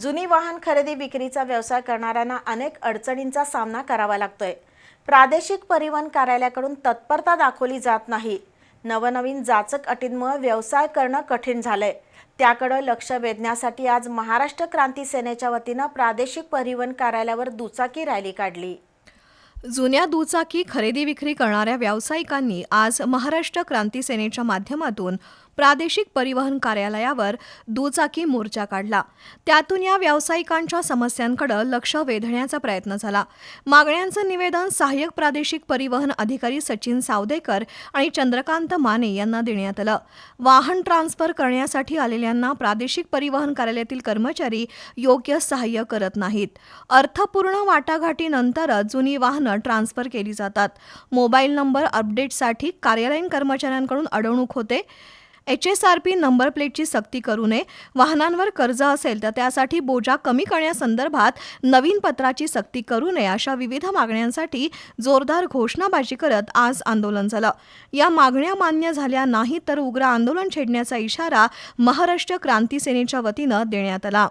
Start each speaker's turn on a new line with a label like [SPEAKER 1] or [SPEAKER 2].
[SPEAKER 1] जुनी वाहन खरेदी विक्रीचा व्यवसाय करणाऱ्यांना अनेक अडचणींचा सामना करावा लागतोय. प्रादेशिक परिवहन कार्यालयाकडून तत्परता दाखवली जात नाही. नवनवीन जाचक अटींमुळे व्यवसाय करणं कठीण झालंय. त्याकडं लक्ष वेधण्यासाठी आज महाराष्ट्र क्रांती सेनेच्या वतीनं प्रादेशिक परिवहन कार्यालयावर दुचाकी रॅली काढली.
[SPEAKER 2] जुन्या दुचाकी खरेदी विक्री करणाऱ्या व्यावसायिकांनी आज महाराष्ट्र क्रांती सेनेच्या माध्यमातून प्रादेशिक परिवहन कार्यालयावर दुचाकी मोर्चा काढला. त्यातून या व्यावसायिकांच्या समस्यांकडे लक्ष वेधण्याचा प्रयत्न झाला. मागण्यांचं निवेदन सहाय्यक प्रादेशिक परिवहन अधिकारी सचिन सावदेकर आणि चंद्रकांत माने यांना देण्यात आलं. वाहन ट्रान्सफर करण्यासाठी आलेल्यांना प्रादेशिक परिवहन कार्यालयातील कर्मचारी योग्य सहाय्य करत नाहीत. अर्थपूर्ण वाटाघाटीनंतरच जुनी वाहनं ट्रान्सफर केली जातात. मोबाईल नंबर अपडेटसाठी कार्यालयीन कर्मचाऱ्यांकडून अडवणूक होते. H S R P number प्लेटची सक्ती करू नये वाहनांवर कर्ज असेल तर त्यासाठी बोजा कमी करण्यासंदर्भात नवीन पत्राची सक्ती करू नये अशा विविध मागण्यांसाठी जोरदार घोषणाबाजी करत आज आंदोलन झालं. या मागण्या मान्य झाल्या नाही तर उग्र आंदोलन छेडण्याचा इशारा महाराष्ट्र क्रांती सेनेच्या वतीनं देण्यात आला.